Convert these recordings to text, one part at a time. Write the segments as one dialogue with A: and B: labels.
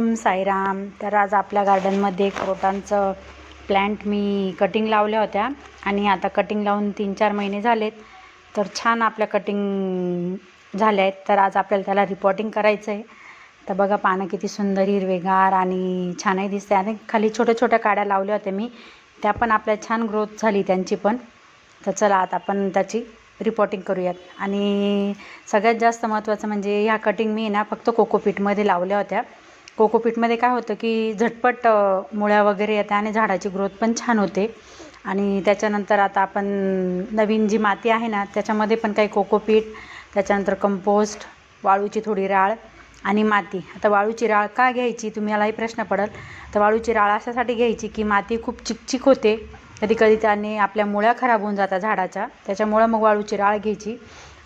A: ओम साईराम. तर आज आपल्या गार्डनमध्ये क्रोटांचं प्लॅन्ट मी कटिंग लावल्या होत्या आणि आता कटिंग लावून तीन चार महिने झालेत. तर छान आपल्या कटिंग झाल्या आहेत. तर आज आपल्याला त्याला रिपोर्टिंग करायचं आहे तर बघा पानं किती सुंदर हिरवेगार आणि छानही दिसते आणि खाली छोट्या छोट्या काड्या लावल्या होत्या मी. त्या पण आपल्या छान ग्रोथ झाली त्यांची पण. तर चला आता आपण त्याची रिपोर्टिंग करूयात. आणि सगळ्यात जास्त महत्त्वाचं म्हणजे ह्या कटिंग मी ना फक्त कोकोपीटमध्ये लावल्या होत्या. कोकोपीटमध्ये काय होतं की झटपट मुळ्या वगैरे येत्या आणि झाडाची ग्रोथ पण छान होते. आणि त्याच्यानंतर आता आपण नवीन जी माती आहे ना त्याच्यामध्ये पण काही कोकोपीट त्याच्यानंतर कंपोस्ट वाळूची थोडी राळ आणि माती. आता वाळूची राळ का घ्यायची? तुम्हालाही प्रश्न पडेल. तर वाळूची राळ अशासाठी घ्यायची की माती खूप चिकचिक होते. कधी कधी त्याने आपल्या मुळ्या खराब होऊन जातात झाडाच्या. त्याच्यामुळं मग वाळूची राळ घ्यायची.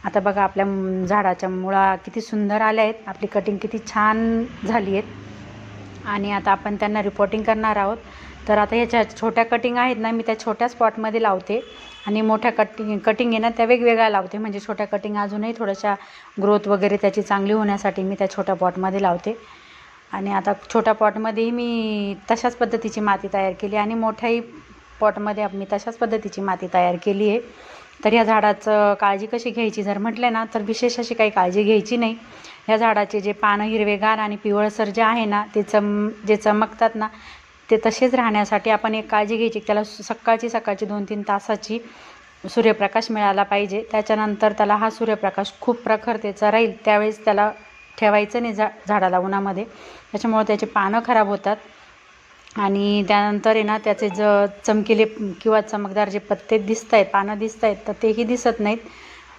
A: आता बघा आपल्या झाडाच्या मुळा किती सुंदर आल्या आहेत. आपली कटिंग किती छान झाली आहेत. आणि आता आपण त्यांना रिपोर्टिंग करणार आहोत. तर आता ह्याच्या छोट्या कटिंग आहेत ना मी त्या छोट्या स्पॉटमध्ये लावते. आणि मोठ्या कटिंग कटिंग आहे ना त्या वेगवेगळ्या लावते. म्हणजे छोट्या कटिंग अजूनही थोड्याशा ग्रोथ वगैरे त्याची चांगली होण्यासाठी मी त्या छोट्या पॉटमध्ये लावते. आणि आता छोट्या पॉटमध्येही मी तशाच पद्धतीची माती तयार केली आणि मोठ्याही पॉटमध्ये मी तशाच पद्धतीची माती तयार केली आहे. तर या झाडाचं काळजी कशी घ्यायची? जर म्हटले ना तर विशेष अशी काही काळजी घ्यायची नाही. ह्या झाडाचे जे पानं हिरवेगार आणि पिवळसर जे आहे ना ते चम जे चमकतात ना ते तसेच राहण्यासाठी आपण एक काळजी घ्यायची. त्याला स- सकाळची सकाळची दोन तीन तासाची सूर्यप्रकाश मिळाला पाहिजे. त्याच्यानंतर त्याला हा सूर्यप्रकाश खूप प्रखरतेचा राहील. त्यावेळेस त्याला ठेवायचं नाही झा झाडाला उन्हामध्ये. त्याच्यामुळं त्याचे पानं खराब होतात. आणि त्यानंतर आहे ना त्याचे ज चमकिले किंवा चमकदार जे पत्ते दिसत आहेत पानं दिसत आहेत तर तेही दिसत नाहीत.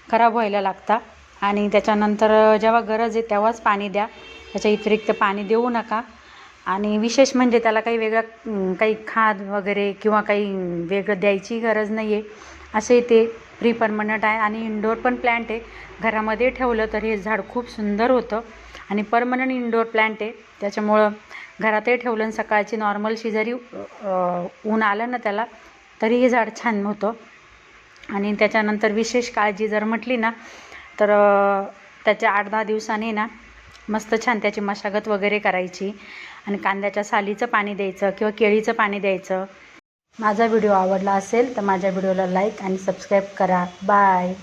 A: खराब व्हायला लागतात आणि त्याच्यानंतर जेव्हा गरज आहे तेव्हाच पाणी द्या. त्याच्या व्यतिरिक्त पाणी देऊ नका. आणि विशेष म्हणजे त्याला काही वेगळं काही खाद वगैरे किंवा काही वेगळं द्यायची गरज नाही आहे असे ते प्री परमनंट आहे. आणि इनडोअर पण प्लॅन्ट आहे. घरामध्ये ठेवलं तर हे झाड खूप सुंदर होतं. आणि परमनंट इंडोर प्लॅन्ट आहे. त्याच्यामुळं घरातही ठेवलं आणि सकाळची नॉर्मलशी जरी ऊन आलं ना त्याला तरी हे झाड छान होतं. आणि त्याच्यानंतर विशेष काळजी जर म्हटली ना तर त्याच्या आठ दहा दिवसांनी ना मस्त छान त्याची मशागत वगैरे करायची. आणि कांद्याच्या सालीचं पाणी द्यायचं किंवा केळीचं पाणी द्यायचं. माझा व्हिडिओ आवडला असेल तर माझ्या व्हिडिओला लाईक आणि सबस्क्राईब करा. बाय